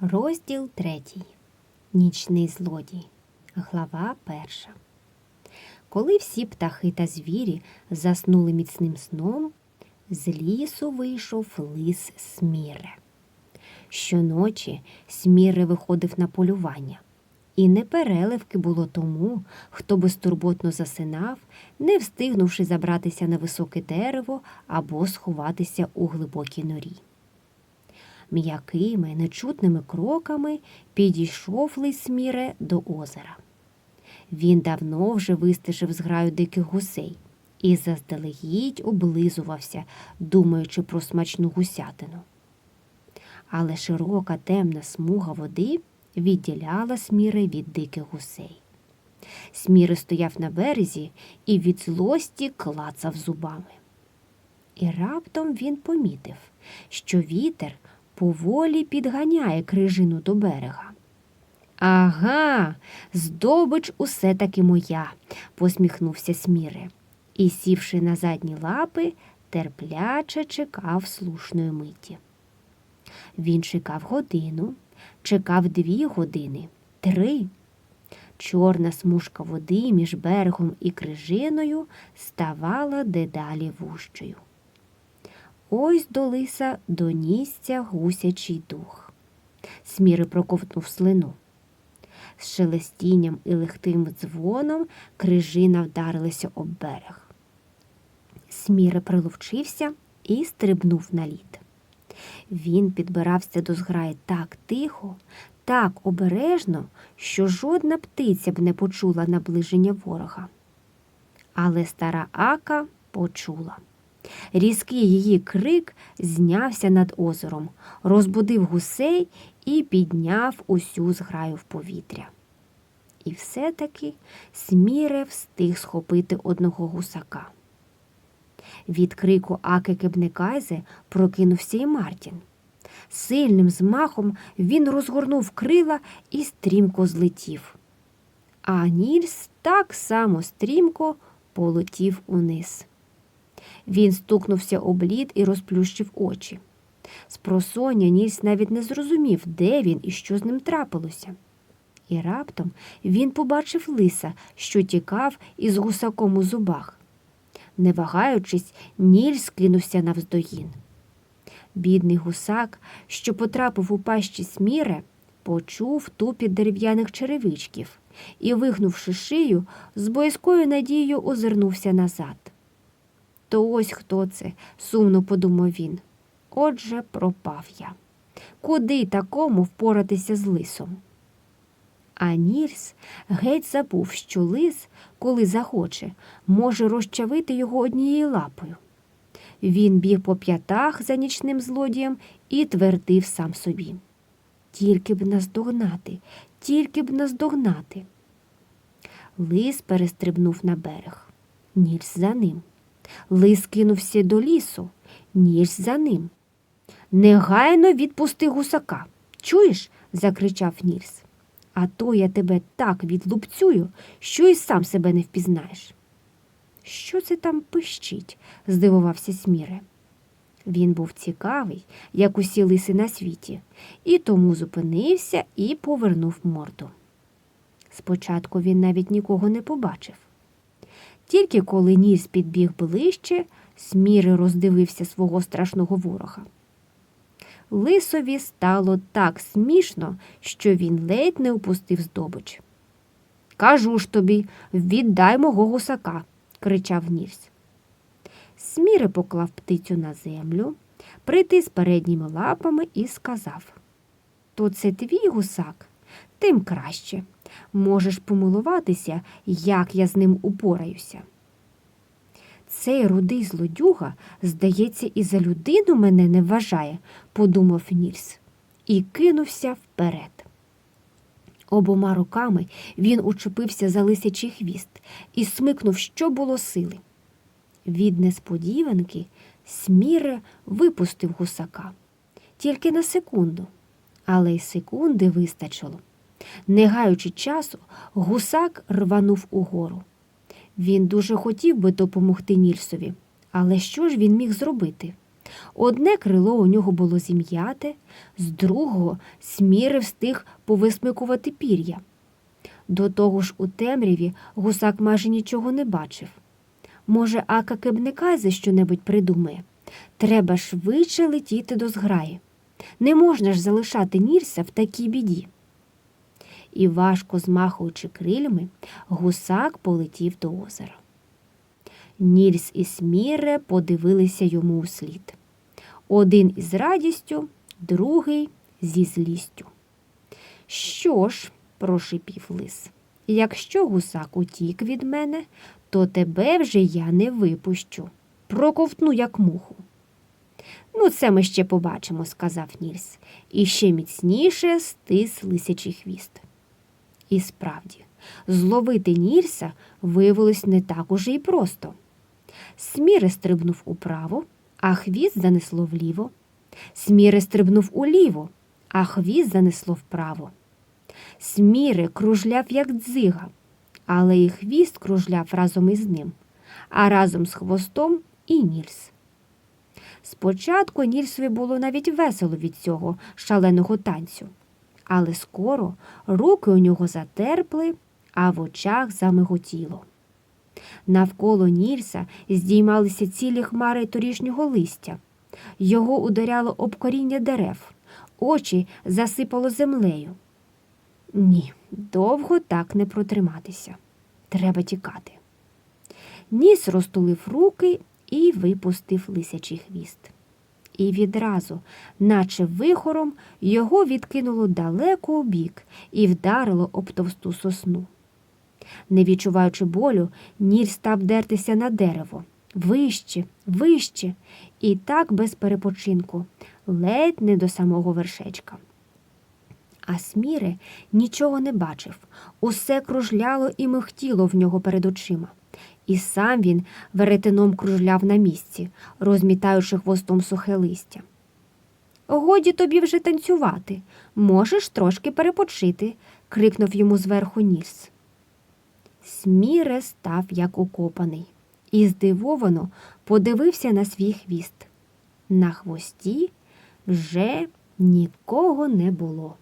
Розділ третій. Нічний злодій. Глава перша. Коли всі птахи та звірі заснули міцним сном, з лісу вийшов лис Сміре. Щоночі Сміре виходив на полювання, і непереливки було тому, хто безтурботно засинав, не встигнувши забратися на високе дерево або сховатися у глибокій норі. М'якими, нечутними кроками підійшов лис Міре до озера. Він давно вже вистежив зграю диких гусей і заздалегідь облизувався, думаючи про смачну гусятину. Але широка темна смуга води відділяла Сміре від диких гусей. Сміре стояв на березі і від злості клацав зубами. І раптом він помітив, що вітер поволі підганяє крижину до берега. Ага, здобич усе таки моя, посміхнувся Сміре і, сівши на задні лапи, терпляче чекав слушної миті. Він чекав годину, чекав дві години, три. Чорна смужка води між берегом і крижиною ставала дедалі вущою. Ось до лиса донісся гусячий дух. Сміри проковтнув слину. З шелестінням і легким дзвоном крижина вдарилася об берег. Сміре приловчився і стрибнув на лід. Він підбирався до зграї так тихо, так обережно, що жодна птиця б не почула наближення ворога. Але стара Ака почула. Різкий її крик знявся над озером, розбудив гусей і підняв усю зграю в повітря. І все-таки Сміре встиг схопити одного гусака. Від крику Аки Кебнекайзе прокинувся і Мартін. Сильним змахом він розгорнув крила і стрімко злетів. А Нільс так само стрімко полетів униз. Він стукнувся об лід і розплющив очі. Спросоння Нільс навіть не зрозумів, де він і що з ним трапилося. І раптом він побачив лиса, що тікав із гусаком у зубах. Не вагаючись, Нільс кинувся навздогін. Бідний гусак, що потрапив у пащі сміре, почув тупіт дерев'яних черевичків і, вигнувши шию, з боязкою надією озирнувся назад. То ось хто це, сумно подумав він. Отже, пропав я. Куди такому впоратися з лисом? А Нільс геть забув, що лис, коли захоче, може розчавити його однією лапою. Він біг по п'ятах за нічним злодієм і твердив сам собі. Тільки б наздогнати, тільки б наздогнати. Лис перестрибнув на берег. Нільс за ним. Лис кинувся до лісу, Нільс за ним. Негайно відпусти гусака. Чуєш? закричав Нільс. А то я тебе так відлупцюю, що й сам себе не впізнаєш. Що це там пищить? здивувався Сміре. Він був цікавий, як усі лиси на світі, і тому зупинився і повернув морду. Спочатку він навіть нікого не побачив. Тільки коли ніс підбіг ближче, Сміри роздивився свого страшного ворога. Лисові стало так смішно, що він ледь не упустив здобич. Кажу ж тобі, віддай мого гусака, кричав Нільс. Сміри поклав птицю на землю, притис передніми лапами і сказав То це твій гусак, тим краще. Можеш помилуватися, як я з ним упораюся. Цей рудий злодюга, здається, і за людину мене не вважає, подумав Нільс, і кинувся вперед. Обома руками він учепився за лисячий хвіст і смикнув, що було сили. Від несподіванки Сміре випустив гусака тільки на секунду, але й секунди вистачило. Не гаючи часу, гусак рванув угору. Він дуже хотів би допомогти Нільсові, але що ж він міг зробити? Одне крило у нього було зім'яте, з другого сміри встиг повисмикувати пір'я. До того ж у темряві гусак майже нічого не бачив. Може, Ака Кебнекази що-небудь придумає. Треба швидше летіти до зграї. Не можна ж залишати Нірса в такій біді. І важко змахуючи крильми, гусак полетів до озера. Нільс і Сміре подивилися йому у слід. Один із радістю, другий зі злістю. Що ж, прошипів лис, якщо гусак утік від мене, то тебе вже я не випущу. Проковтну, як муху. Ну, це ми ще побачимо, сказав Нільс, і ще міцніше стис лисячий хвіст. І справді, зловити Нільса виявилось не так уже й просто. Сміре стрибнув управо, а хвіст занесло вліво. Сміре стрибнув уліво, а хвіст занесло вправо. Сміре кружляв, як дзига, але і хвіст кружляв разом із ним, а разом з хвостом і Нільс. Спочатку Нільсові було навіть весело від цього шаленого танцю, але скоро руки у нього затерпли, а в очах замиготіло. Навколо Нільса здіймалися цілі хмари торішнього листя. Його ударяло об коріння дерев, очі засипало землею. Ні, довго так не протриматися. Треба тікати. Ніс розтулив руки і випустив лисячий хвіст. І відразу, наче вихором, його відкинуло далеко у бік і вдарило об товсту сосну. Не відчуваючи болю, Ніль став дертися на дерево. Вище, вище, і так без перепочинку, ледь не до самого вершечка. А Сміре нічого не бачив, усе кружляло і михтіло в нього перед очима. І сам він веретеном кружляв на місці, розмітаючи хвостом сухе листя. Годі тобі вже танцювати, можеш трошки перепочити, крикнув йому зверху Нільс. Сміре став як укопаний і здивовано подивився на свій хвіст. На хвості вже нікого не було.